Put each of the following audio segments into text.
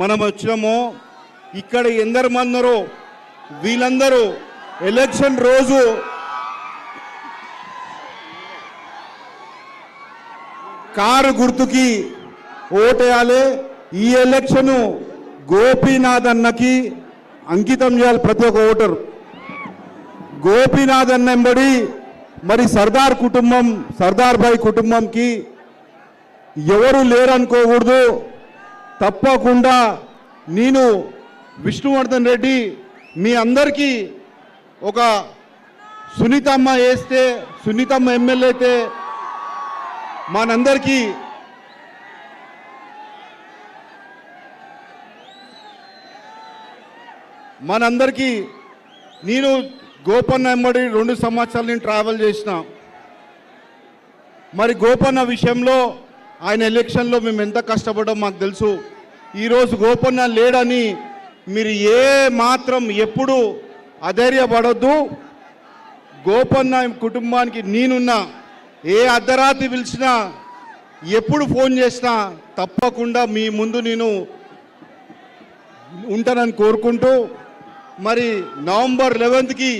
మనం వచ్చినామో ఇక్కడ ఎందరు మందరో వీళ్ళందరూ ఎలక్షన్ రోజు కారు గుర్తుకి ఓటేయాలి. ఈ ఎలక్షన్ గోపీనాథ్ అన్నకి అంకితం చేయాలి ప్రతి ఒక్క ఓటరు. గోపీనాథ్ అన్న వెంబడి మరి సర్దార్ కుటుంబం సర్దార్ భాయ్ కుటుంబంకి ఎవరు లేరనుకోకూడదు. తప్పకుండా నేను విష్ణువర్ధన్ రెడ్డి మీ అందరికీ ఒక సునీతమ్మ వేస్తే సునీతమ్మ ఎమ్మెల్యే అయితే మనందరికీ మనందరికీ నేను గోపన్న వెంబడి రెండు సంవత్సరాలు నేను ట్రావెల్ చేసిన. మరి గోపన్న విషయంలో ఆయన ఎలక్షన్లో మేము ఎంత కష్టపడ్డాం మాకు తెలుసు. ఈరోజు గోపన్న లేడని మీరు ఏ మాత్రం ఎప్పుడు అధైర్యపడొద్దు. గోపన్న కుటుంబానికి నేనున్నా ఏ అర్ధరాత్రి పిలిచినా ఎప్పుడు ఫోన్ చేసినా తప్పకుండా మీ ముందు నేను ఉంటానని కోరుకుంటూ మరి నవంబర్ లెవెన్త్కి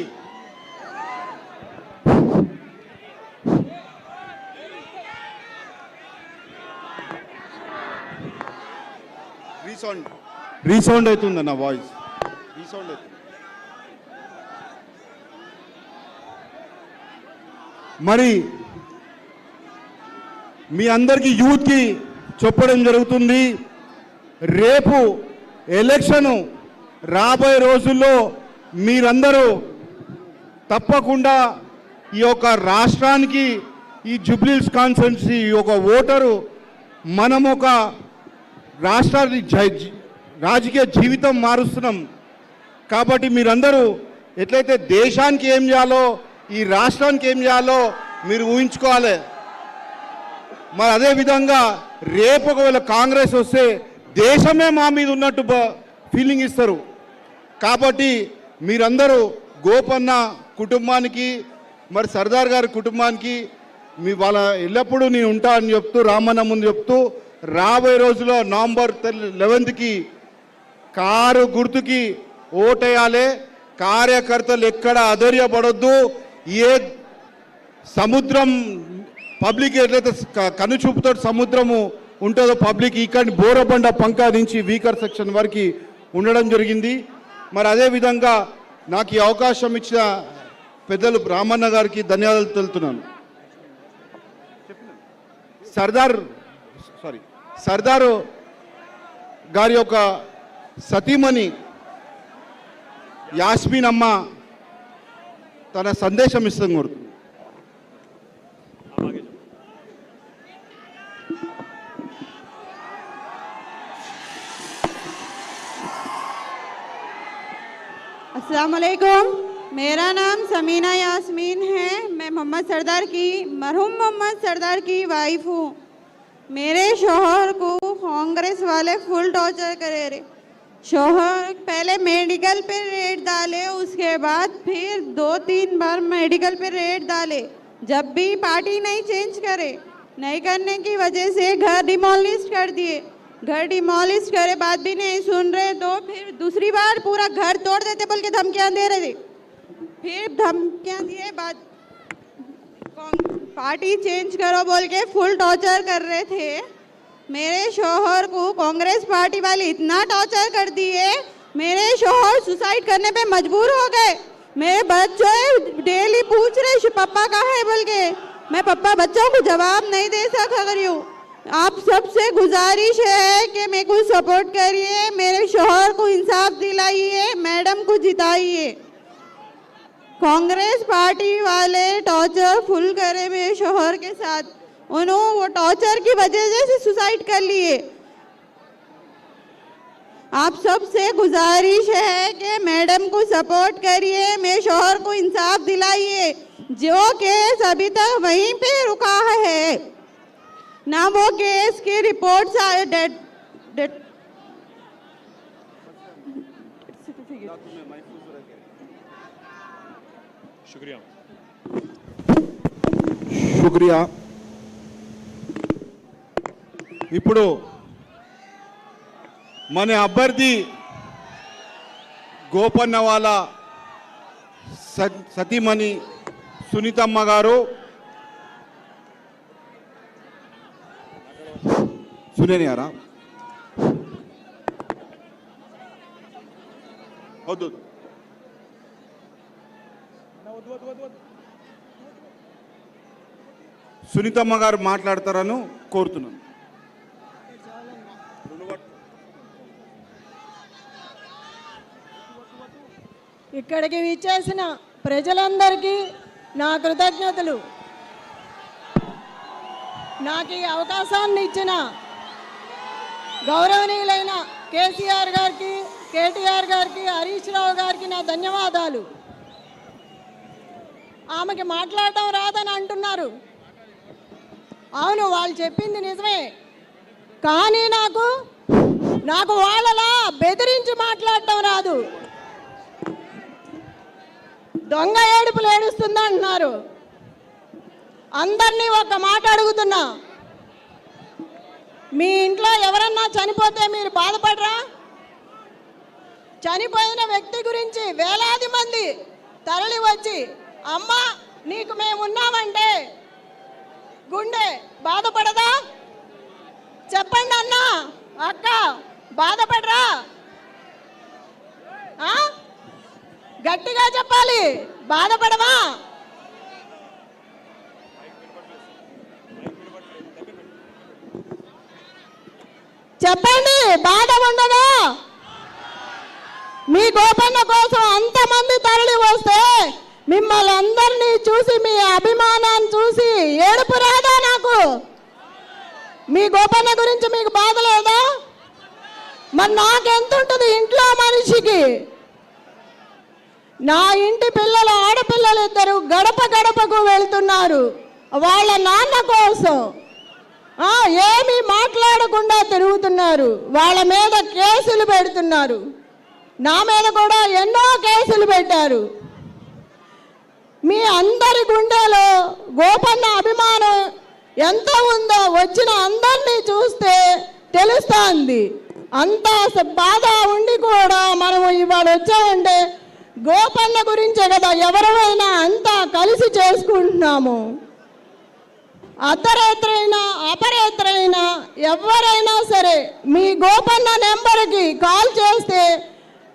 రీసౌండ్ రీసౌండ్ అవుతుంది నా వాయిస్ రీసౌండ్ అవుతుంది. మరి మీ అందరికీ యూత్కి చెప్పడం జరుగుతుంది. రేపు ఎలక్షను రాబోయే రోజుల్లో మీరందరూ తప్పకుండా ఈ యొక్క రాష్ట్రానికి ఈ జుబ్లీస్ కాన్స్టిట్యున్సీ ఒక ఓటరు మనం ఒక రాష్ట్రాన్ని రాజకీయ జీవితం మారుస్తున్నాం. కాబట్టి మీరందరూ ఎట్లయితే దేశానికి ఏం చేయాలో ఈ రాష్ట్రానికి ఏం చేయాలో మీరు ఊహించుకోవాలి. మరి అదే విధంగా రేపు ఒకవేళ కాంగ్రెస్ వస్తే దేశమే మా మీద ఉన్నట్టు ఫీలింగ్ ఇస్తారు. కాబట్టి మీరందరూ గోపన్న కుటుంబానికి మరి సర్దార్ గారి కుటుంబానికి మీ వాళ్ళ ఎల్లప్పుడూ నేను ఉంటా అని చెప్తూ రామన్న ముందు చెప్తూ రాబోయే రోజుల్లో నవంబర్ లెవెన్త్కి కారు గుర్తుకి ఓటేయాలి. కార్యకర్తలు ఎక్కడ అధైర్యపడొద్దు. ఏ సముద్రం పబ్లిక్ ఎట్లయితే కనుచూపుతో సముద్రము ఉంటుందో పబ్లిక్ ఇక్కడ బోరబండ పంకా నుంచి వీకర్ సెక్షన్ వరకు ఉండడం జరిగింది. మరి అదే విధంగా నాకు ఈ అవకాశం ఇచ్చిన పెద్దలు రామన్న గారికి ధన్యవాదాలు తెలుపుతున్నాను. సర్దార్ సారీ సర్దారు గారి యొక్క సతీమణి యాస్మిన్ అమ్మ తన సందేశం ఇస్తుంది కోరుతుంది अस्सलाम वालेकुम मेरा नाम समीना यास्मीन है मैं मोहम्मद सरदार की मरहूम मोहम्मद सरदार की वाइफ हूँ मेरे शोहर को कांग्रेस वाले फुल टॉर्चर करे रे। शोहर पहले मेडिकल पे रेड डाले, उसके बाद फिर दो तीन बार मेडिकल पे रेड डाले, जब भी पार्टी नहीं चेंज करे। नहीं करने की वजह से घर डिमोलिश कर दिए। घर डिमोलिश करे बाद भी नहीं सुन रहे तो फिर दूसरी बार पूरा घर तोड़ देते बोल के धमकियाँ दे रहे थे। फिर धमकियाँ दिए बाद पार्टी चेंज करो बोल के फुल टॉर्चर कर रहे थे। मेरे शोहर को कांग्रेस पार्टी वाले इतना टॉर्चर कर दिए, मेरे शोहर सुसाइड करने पे मजबूर हो गए। मेरे बच्चों डेली पूछ रहे, "शु- पापा कहाँ है? बोल के। मैं पापा बच्चों को जवाब नहीं दे सक रही हूँ। आप सबसे गुजारिश है कि मेरे को सपोर्ट करिए, मेरे शोहर को इंसाफ दिलाइए, मैडम को जिताइए। कांग्रेस पार्टी वाले टॉर्चर फुल करे मेरे शोहर के साथ। उन्होंने वो टॉर्चर की वजह से सुसाइड कर लिए। आप सबसे गुजारिश है कि मैडम को सपोर्ट करिए मेरे शोहर को इंसाफ दिलाइए। जो केस अभी तक वहीं पे रुका है, ना वो केस की रिपोर्ट्स आए, डेट डेट शुक्रिया శుక్రియా ఇప్పుడు మన అభ్యర్థి గోపన్న వాళ్ళ స- సతీమణి సునీతమ్మ గారు సునేనియారా వద్దు వద్దు. సునీతమ్మ గారు మాట్లాడతారను కోరుతున్నాను. ఇక్కడికి విచ్చేసిన ప్రజలందరికీ నా కృతజ్ఞతలు. నాకు ఈ అవకాశాన్ని ఇచ్చిన గౌరవనీయులైన కేసీఆర్ గారికి కేటీఆర్ గారికి హరీష్ రావు గారికి నా ధన్యవాదాలు. ఆమెకి మాట్లాడటం రాదని అంటున్నారు. అవును వాళ్ళు చెప్పింది నిజమే. కానీ నాకు నాకు వాళ్ళలా బెదిరించి మాట్లాడటం రాదు. దొంగ ఏడుపులు ఏడుస్తుంది అంటున్నారు. అందరినీ ఒక మాట అడుగుతున్నా. మీ ఇంట్లో ఎవరన్నా చనిపోతే మీరు బాధపడరా? చనిపోయిన వ్యక్తి గురించి వేలాది మంది తరలి వచ్చి అమ్మ నీకు మేమున్నామంటే గుండె బాధపడదా? చెప్పండి అన్నా అక్క బాధపడరా? గట్టిగా చెప్పాలి బాధపడవా? చెప్పండి బాధ ఉండదా? మీ గోపన్న కోసం అంతమంది తరలి వస్తే మిమ్మల్ని అందరినీ చూసి మీ అభిమానాన్ని చూసి ఏడుపు రాదా నాకు? మీ గోపన్న గురించి మీకు బాధ లేదా? మరి నాకెంత ఉంటుంది ఇంట్లో మనిషికి? నా ఇంటి పిల్లలు ఆడపిల్లలు ఇద్దరు గడప గడపకు వెళ్తున్నారు. వాళ్ళ నాన్న కోసం. ఏమీ మాట్లాడకుండా తిరుగుతున్నారు. వాళ్ళ మీద కేసులు పెడుతున్నారు. నా మీద కూడా ఎన్నో కేసులు పెట్టారు మీ అందరి గుండెలో గోపన్న అభిమానం ఎంత ఉందో వచ్చిన అందరినీ చూస్తే తెలుస్తుంది. అంత బాధ ఉండి కూడా మనము ఇవాళ వచ్చామంటే గోపన్న గురించే కదా ఎవరైనా అంతా కలిసి చేసుకుంటున్నాము. అర్ధరాత్రైనా అపరాత్రైనా ఎవరైనా సరే మీ గోపన్న నెంబర్కి కాల్ చేస్తే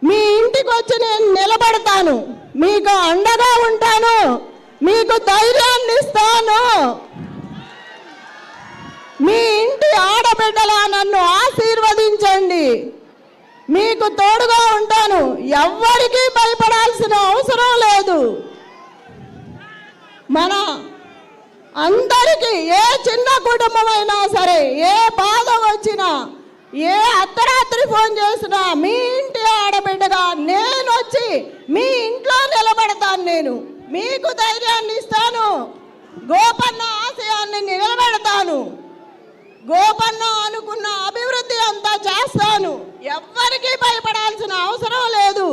మీ ఇంటికి వచ్చి నేను నిలబడతాను. మీకు అండగా ఉంటాను. మీకు ధైర్యాన్ని ఇస్తాను. మీ ఇంటి ఆడబిడ్డలా నన్ను ఆశీర్వదించండి. మీకు తోడుగా ఉంటాను. ఎవ్వరికీ భయపడాల్సిన అవసరం లేదు. మన అందరికీ ఏ చిన్న కుటుంబం అయినా సరే ఏ బాధ వచ్చినా ఏ అర్ధరాత్రి ఫోన్ చేసినా మీ ఇంటి ఆడబిడ్డగా నేను వచ్చి మీ ఇంట్లో నిలబడతాను నేను. మీకు ధైర్యాన్ని ఇస్తాను. గోపన్న ఆశయాన్ని నిలబెడతాను. గోపన్న అనుకున్న అభివృద్ధి అంతా చేస్తాను. ఎవ్వరికీ భయపడాల్సిన అవసరం లేదు.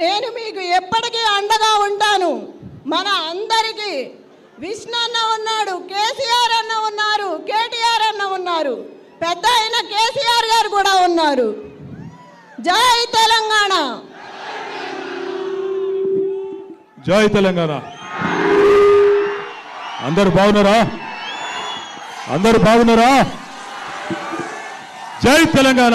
నేను మీకు ఎప్పటికీ అండగా ఉంటాను. మన అందరికీ విష్ణు అన్న ఉన్నాడు కేసీఆర్ అన్న ఉన్నారు కేటీఆర్ అన్న ఉన్నారు పెద్ద అయిన కేసీఆర్ గారు కూడా ఉన్నారు. జై తెలంగాణ. జై తెలంగాణ. అందరు బాగున్నారా? అందరు బాగున్నారా? జై తెలంగాణ.